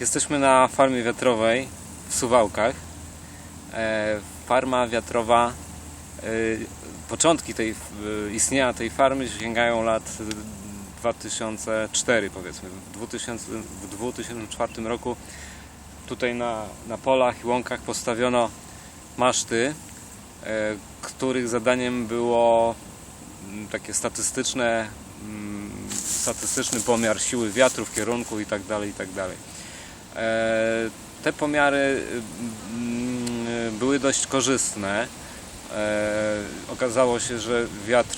Jesteśmy na farmie wiatrowej w Suwałkach. E, Farma wiatrowa, e, początki tej, e, istnienia tej farmy sięgają lat e, 2004 powiedzmy. W, 2000, w 2004 roku tutaj na, na polach i łąkach postawiono maszty, których zadaniem było mm, takie statystyczne, mm, statystyczny pomiar siły wiatru w kierunku i tak Te pomiary mm, były dość korzystne. E, Okazało się, że wiatr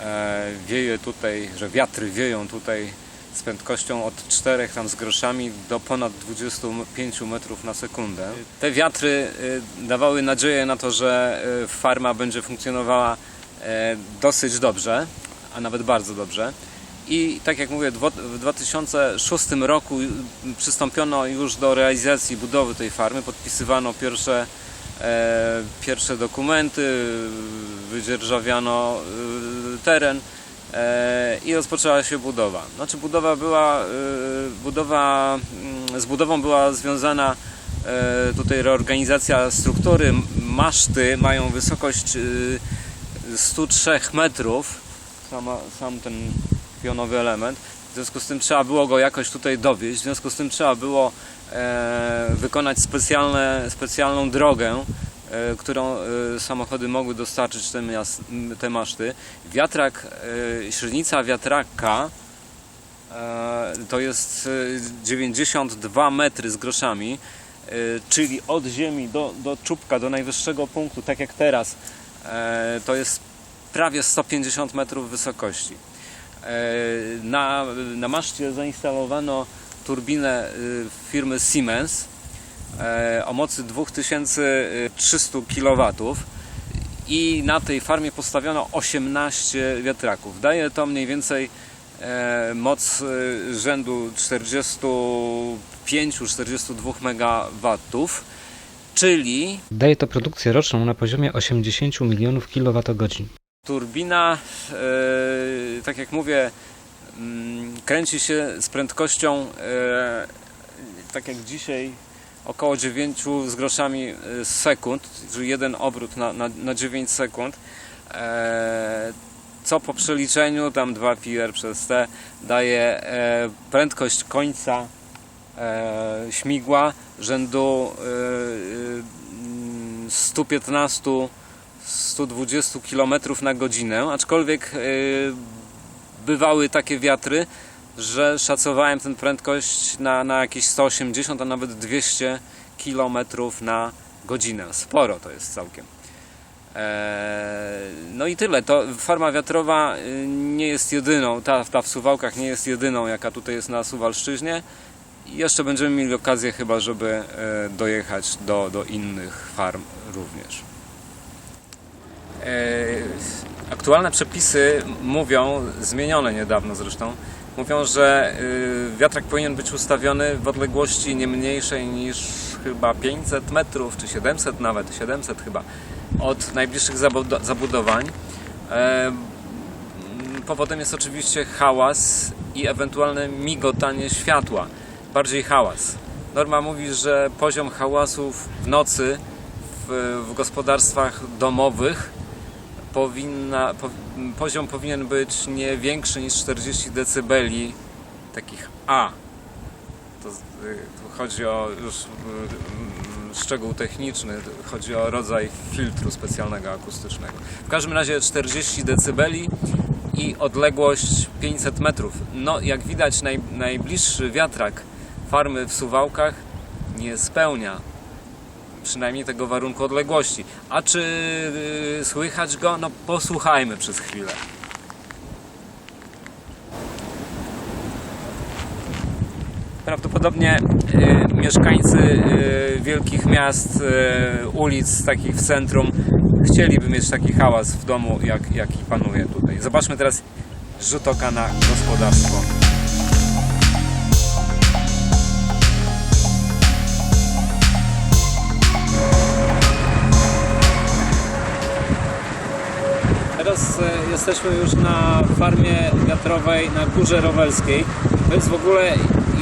e, wieje tutaj, że wiatry wieją tutaj z prędkością od 4 tam z groszami do ponad 25 metrów na sekundę. Te wiatry e, dawały nadzieję na to, że e, farma będzie funkcjonowała e, dosyć dobrze, a nawet bardzo dobrze. I tak jak mówię, w 2006 roku przystąpiono już do realizacji budowy tej farmy, podpisywano pierwsze, e, pierwsze dokumenty, wydzierżawiano e, teren e, i rozpoczęła się budowa. Znaczy budowa była, e, budowa, mm, z budową była związana e, tutaj reorganizacja struktury. Maszty mają wysokość e, 103 metrów, sama, sam ten pionowy element. W związku z tym trzeba było go jakoś tutaj dowieść, w związku z tym trzeba było e, wykonać specjalne, specjalną drogę, e, którą e, samochody mogły dostarczyć te, te maszty. Wiatrak, e, średnica wiatraka e, to jest e, 92 metry z groszami, e, czyli od ziemi do, do czubka, do najwyższego punktu, tak jak teraz, e, to jest prawie 150 metrów wysokości. E, Na, na maszcie zainstalowano turbinę y, firmy Siemens e, o mocy 2300 kW i na tej farmie postawiono 18 wiatraków. Daje to mniej więcej e, moc rzędu 45-42 MW, czyli Daje to produkcję roczną na poziomie 80 milionów kWh. Turbina, e, tak jak mówię, mm, kręci się z prędkością, e, tak jak dzisiaj, około 9 z groszami e, sekund, czyli jeden obrót na, na, na 9 sekund. Co po przeliczeniu, tam 2 pi r przez t, daje prędkość końca śmigła rzędu e, e, 115 120 km na godzinę, aczkolwiek yy, bywały takie wiatry, że szacowałem tę prędkość na, na jakieś 180, a nawet 200 km na godzinę. Sporo to jest całkiem. Eee, No i tyle. To farma wiatrowa y, nie jest jedyną, ta, ta w Suwałkach nie jest jedyną, jaka tutaj jest na Suwalszczyźnie. Jeszcze będziemy mieli okazję chyba, żeby e, dojechać do, do innych farm również. E, Aktualne przepisy mówią, zmienione niedawno zresztą, mówią, że y, wiatrak powinien być ustawiony w odległości nie mniejszej niż chyba 500 metrów, czy 700 nawet, 700 chyba, od najbliższych zabudo- zabudowań. E, Powodem jest oczywiście hałas i ewentualne migotanie światła, bardziej hałas. Norma mówi, że poziom hałasów w nocy w, w gospodarstwach domowych powinna, po, poziom powinien być nie większy niż 40 dB takich A. To, y, tu chodzi o już y, mm, szczegół techniczny, chodzi o rodzaj filtru specjalnego akustycznego. W każdym razie 40 dB i odległość 500 metrów. No, jak widać, naj, najbliższy wiatrak farmy w Suwałkach nie spełnia przynajmniej tego warunku odległości. A czy y, słychać go? No posłuchajmy przez chwilę. Prawdopodobnie y, mieszkańcy y, wielkich miast, y, ulic takich w centrum chcieliby mieć taki hałas w domu, jak, jaki panuje tutaj. Zobaczmy teraz rzut oka na gospodarstwo. E, jesteśmy już na farmie wiatrowej na Górze Rowelskiej. To jest w ogóle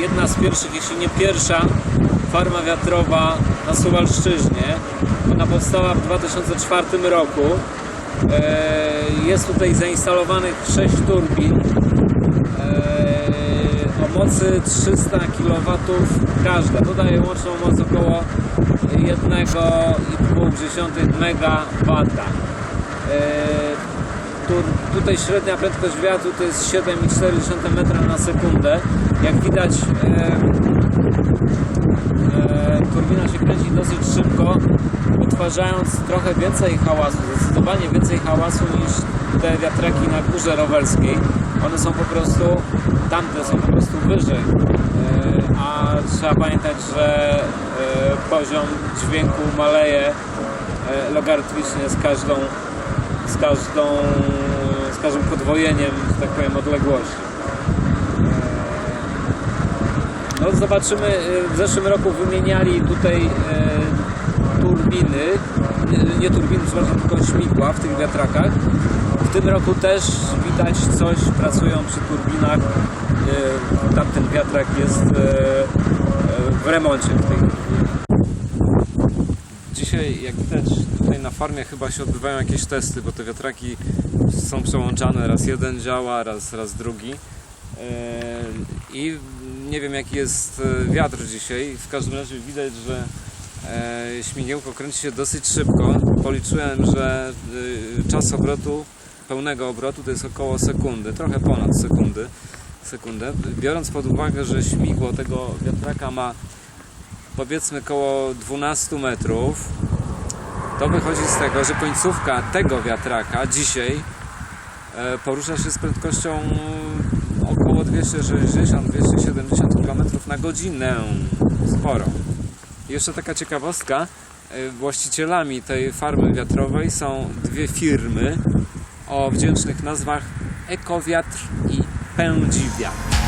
jedna z pierwszych, jeśli nie pierwsza farma wiatrowa na Suwalszczyźnie. Ona powstała w 2004 roku. E, Jest tutaj zainstalowanych 6 turbin e, o mocy 300 kW każda. To daje łączną moc około 1,5 MW. Tu, tutaj średnia prędkość wiatru to jest 7,4 metra na sekundę. Jak widać e, e, turbina się kręci dosyć szybko, wytwarzając trochę więcej hałasu, zdecydowanie więcej hałasu niż te wiatraki na górze rowerskiej. One są po prostu, tamte są po prostu wyżej. E, a trzeba pamiętać, że e, poziom dźwięku maleje e, logarytmicznie z każdą z każdą każdym podwojeniem, tak powiem, odległości. No zobaczymy, e, w zeszłym roku wymieniali tutaj e, turbiny, nie, turbiny, przepraszam, tylko śmigła w tych wiatrakach. W tym roku też widać coś, pracują przy turbinach. E, Tamten wiatrak jest e, e, w remoncie w tej chwili. Dzisiaj, jak widać, tutaj na farmie chyba się odbywają jakieś testy, bo te wiatraki są przełączane, raz jeden działa, raz, raz drugi. Eee, I nie wiem jaki jest e, wiatr dzisiaj, w każdym razie widać, że e, śmigiełko kręci się dosyć szybko. Policzyłem, że e, czas obrotu, pełnego obrotu to jest około sekundy, trochę ponad sekundy. sekundę. Biorąc pod uwagę, że śmigło tego wiatraka ma powiedzmy koło 12 metrów, to wychodzi z tego, że końcówka tego wiatraka dzisiaj e, porusza się z prędkością około 260-270 km na godzinę. Sporo. Jeszcze taka ciekawostka. e, Właścicielami tej farmy wiatrowej są dwie firmy o wdzięcznych nazwach Ekowiatr i Pędziwiatr.